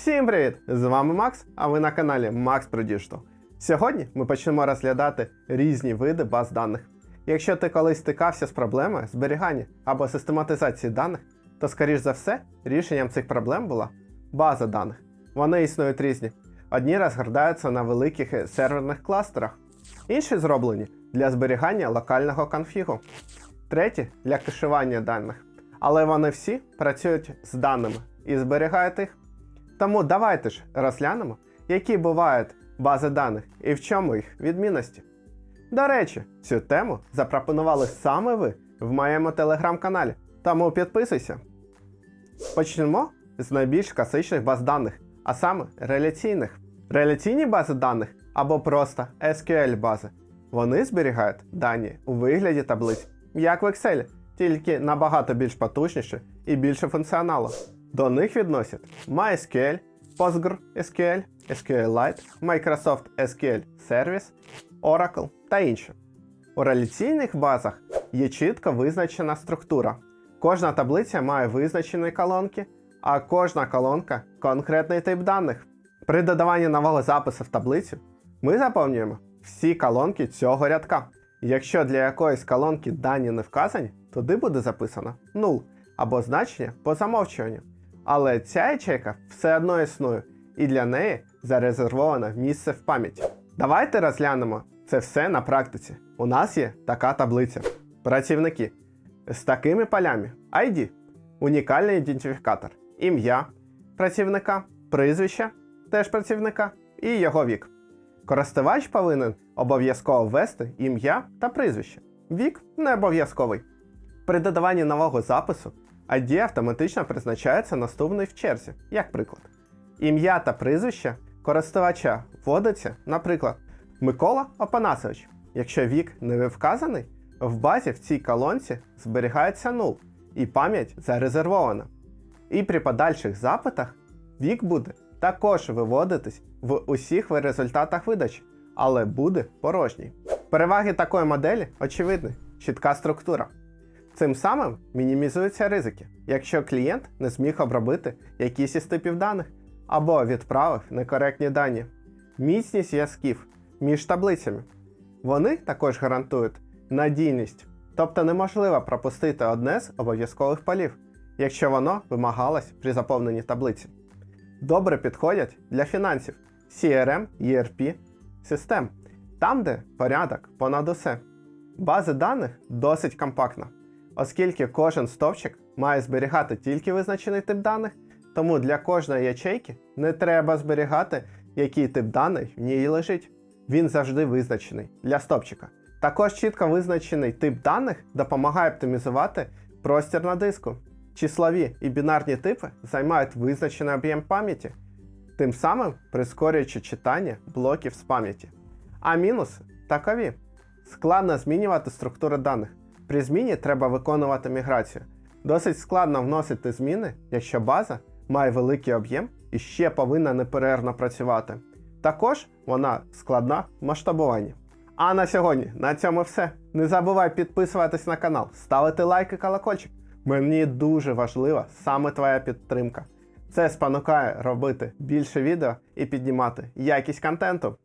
Всім привіт! З вами Макс, а ви на каналі Pro Digital. Сьогодні ми почнемо розглядати різні види баз даних. Якщо ти колись стикався з проблемою зберігання або систематизації даних, то, скоріш за все, рішенням цих проблем була база даних. Вони існують різні. Одні розгортаються на великих серверних кластерах, інші зроблені для зберігання локального конфігу, треті для кешування даних. Але вони всі працюють з даними і зберігають їх тому давайте ж розглянемо, які бувають бази даних і в чому їх відмінності. До речі, цю тему запропонували саме ви в моєму телеграм-каналі, тому підписуйся. Почнемо з найбільш класичних баз даних, а саме реляційних. Реляційні бази даних або просто SQL бази. Вони зберігають дані у вигляді таблиць, як в Excel, тільки набагато більш потужніше і більше функціоналу. До них відносять MySQL, PostgreSQL, SQLite, Microsoft SQL Service, Oracle та інші. У реляційних базах є чітко визначена структура. Кожна таблиця має визначені колонки, а кожна колонка конкретний тип даних. При додаванні нового запису в таблицю ми заповнюємо всі колонки цього рядка. Якщо для якоїсь колонки дані не вказані, туди буде записано null або значення по замовчуванню. Але ця ячейка все одно існує, і для неї зарезервовано місце в пам'яті. Давайте розглянемо це все на практиці. У нас є така таблиця. Працівники з такими полями ID, унікальний ідентифікатор, ім'я працівника, прізвище теж працівника і його вік. Користувач повинен обов'язково ввести ім'я та прізвище. Вік не обов'язковий. При додаванні нового запису ID автоматично призначається наступний в черзі, як приклад. Ім'я та прізвище користувача вводиться, наприклад, Микола Опанасович. Якщо вік не вказаний, в базі в цій колонці зберігається 0 і пам'ять зарезервована. І при подальших запитах вік буде також виводитись в усіх результатах видачі, але буде порожній. Переваги такої моделі очевидні, чітка структура. Цим самим мінімізуються ризики, якщо клієнт не зміг обробити якісь із типів даних або відправив некоректні дані, міцність зв'язків між таблицями. Вони також гарантують надійність, тобто неможливо пропустити одне з обов'язкових полів, якщо воно вимагалось при заповненні таблиці. Добре підходять для фінансів, CRM, ERP, систем, там, де порядок понад усе. Бази даних досить компактна, оскільки кожен стовпчик має зберігати тільки визначений тип даних, тому для кожної ячейки не треба зберігати, який тип даних в ній лежить. Він завжди визначений для стопчика. Також чітко визначений тип даних допомагає оптимізувати простір на диску. Числові і бінарні типи займають визначений об'єм пам'яті, тим самим прискорюючи читання блоків з пам'яті. А мінуси такові. Складно змінювати структури даних. При зміні треба виконувати міграцію. Досить складно вносити зміни, якщо база має великий об'єм і ще повинна неперервно працювати. Також вона складна в масштабуванні. А на сьогодні на цьому все. Не забувай підписуватись на канал, ставити лайк і колокольчик. Мені дуже важлива саме твоя підтримка. Це спонукає робити більше відео і піднімати якість контенту.